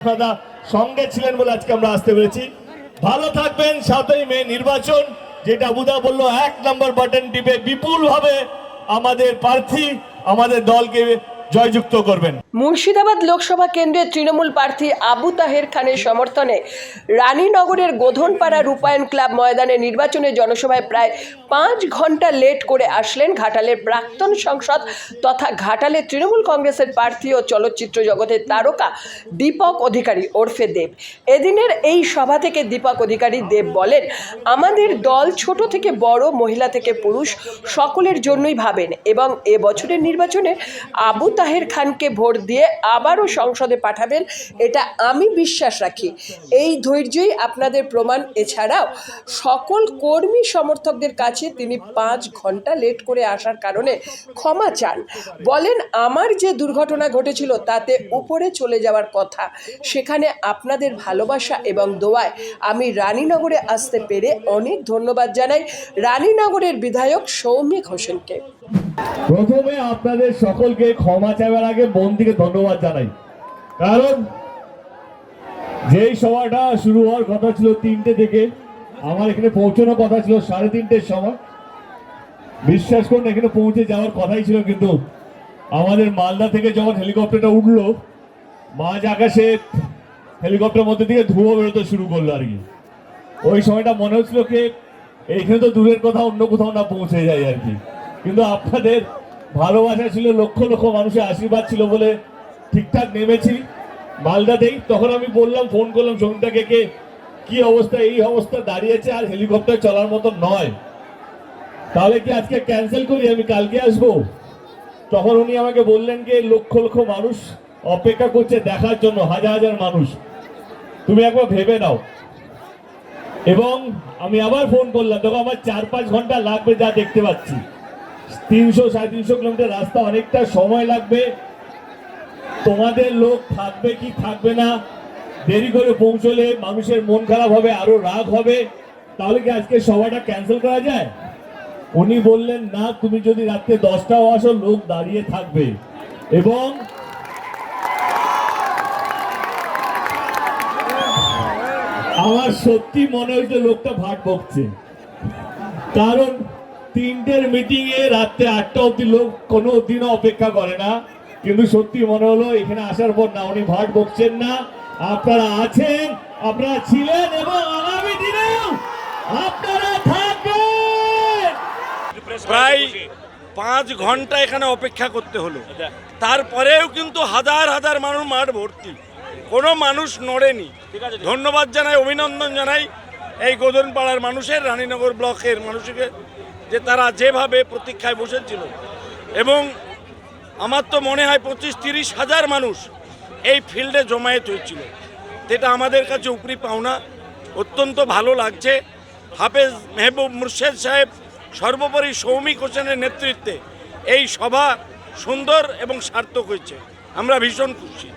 দাদা সঙ্গে ছিলেন বলে আজকে আমরা আসতে পেরেছি। ভালো থাকবেন, সাতই মে নির্বাচন, যেটা বুধা বলল, এক নম্বর বাটন টিপে বিপুল ভাবে আমাদের প্রার্থী, আমাদের দলকে জয়যুক্ত করবেন। মুর্শিদাবাদ লোকসভা কেন্দ্রের তৃণমূল প্রার্থী আবু তাহের খানের সমর্থনে রানীনগরের গোধনপাড়া রূপায়ণ ক্লাব ময়দানে নির্বাচনে জনসভায় প্রায় পাঁচ ঘণ্টা লেট করে আসলেন ঘাটালের প্রাক্তন সংসদ তথা ঘাটালের তৃণমূল কংগ্রেসের প্রার্থী ও চলচ্চিত্র জগতের তারকা দীপক অধিকারী ওরফে দেব। এদিনের এই সভা থেকে দীপক অধিকারী দেব বলেন, আমাদের দল ছোট থেকে বড়, মহিলা থেকে পুরুষ, সকলের জন্যই ভাবেন এবং এ বছরের নির্বাচনে আবু তাহের খানকে ভোট দিয়ে আবারও সংসদে পাঠাবেন, এটা আমি বিশ্বাস রাখি। এই ধৈর্যই আপনাদের প্রমাণ। এছাড়াও সকল কর্মী সমর্থকদের কাছে তিনি পাঁচ ঘণ্টা লেট করে আসার কারণে ক্ষমা চান। বলেন, আমার যে দুর্ঘটনা ঘটেছিল তাতে উপরে চলে যাওয়ার কথা, সেখানে আপনাদের ভালোবাসা এবং দোয়ায় আমি রানীনগরে আসতে পেরে অনেক ধন্যবাদ জানাই। রানীনগরের বিধায়ক সৌমিক হোসেনকে। প্রথমে আপনাদের সকলকে ক্ষমা চাইবার আগে থেকে ধন্যবাদ জানাই। কারণ যেই সভাটা শুরু হওয়ার কথা ছিল তিনটে থেকে, আমার এখানে পৌঁছানোর কথা ছিল সাড়ে তিনটের সময়। বিশ্বাস করুন, এখানে পৌঁছে যাওয়ার কথাই ছিল, কিন্তু আমাদের মালদা থেকে যখন হেলিকপ্টারটা উঠল, মাঝ আকাশে হেলিকপ্টার মধ্যে থেকে ধুয়ো বেরোতে শুরু করল আর কি। ওই সময়টা মনে হচ্ছিল কি এইখানে তো দূরের কথা, অন্য কোথাও না পৌঁছে যায় আর কি। কিন্তু আপনাদের ভালোবাসা ছিল, লক্ষ লক্ষ মানুষের আশীর্বাদ ছিল বলে ঠিকঠাক নেমেছি। মালদাতেই তখন আমি বললাম, ফোন করলাম সঙ্গীতাকে কে, কি অবস্থা, এই অবস্থা দাঁড়িয়েছে আর হেলিকপ্টার চলার মতো নয়। তাহলে কি আজকে ক্যান্সেল করি? আমি কালকে আসব? তখন উনি আমাকে বললেন যে, লক্ষ লক্ষ মানুষ অপেক্ষা করছে দেখার জন্য, হাজার হাজার মানুষ। তুমি একবার ভেবে নাও। এবং আমি আবার ফোন করলাম, দেখো আমার চার পাঁচ ঘণ্টা লাগবে যা দেখতে পাচ্ছি। তিনশো, সাড়ে তিনশো কিলোমিটার রাস্তা অনেকটা সময় লাগবে। তোমাদের লোক থাকবে কি থাকবে না, দেরি করে পৌঁছলে মানুষের মন খারাপ হবে, আরও রাগ হবে। তাহলে কি আজকে সভাটা ক্যান্সেল করা যায়? উনি বললেন, না, তুমি যদি রাত্রে দশটাও আসো, লোক দাঁড়িয়ে থাকবে। এবং আমার সত্যি মনে হয়েছে লোকটা ভাট বকছে। কারণ তিনটের মিটিং এ রাত্রে আটটা অব্দি লোক কোনো দিনও অপেক্ষা করে না। কিন্তু সত্যি মনে হলো, এখানে আসার পর না উনি ভাট বকছেন না। আপনারা আছেন, আপনারা ছিলেন এবং আগামী দিনেও আপনারা থাকবেন। প্রায় পাঁচ ঘণ্টা এখানে অপেক্ষা করতে হলো। তারপরেও কিন্তু হাজার হাজার মানুষ মাঠ ভর্তি। কোনো মানুষ নড়েনি। ধন্যবাদ জানাই, অভিনন্দন জানাই এই গোদনপাড়ার মানুষের, রানীনগর ব্লকের মানুষকে। যে তারা যেভাবে প্রতীক্ষায় বসেছিল। এবং আমার তো মনে হয় পঁচিশ তিরিশ হাজার মানুষ এই ফিল্ডে জমায়েত হয়েছিল। যেটা আমাদের কাছে উপরি পাওনা। অত্যন্ত ভালো লাগছে। হাফেজ মেহবুব মুর্শেদ সাহেব সর্বোপরি সৌমিক হোসেনের নেতৃত্বে এই সভা সুন্দর এবং সার্থক হয়েছে। আমরা ভীষণ খুশি।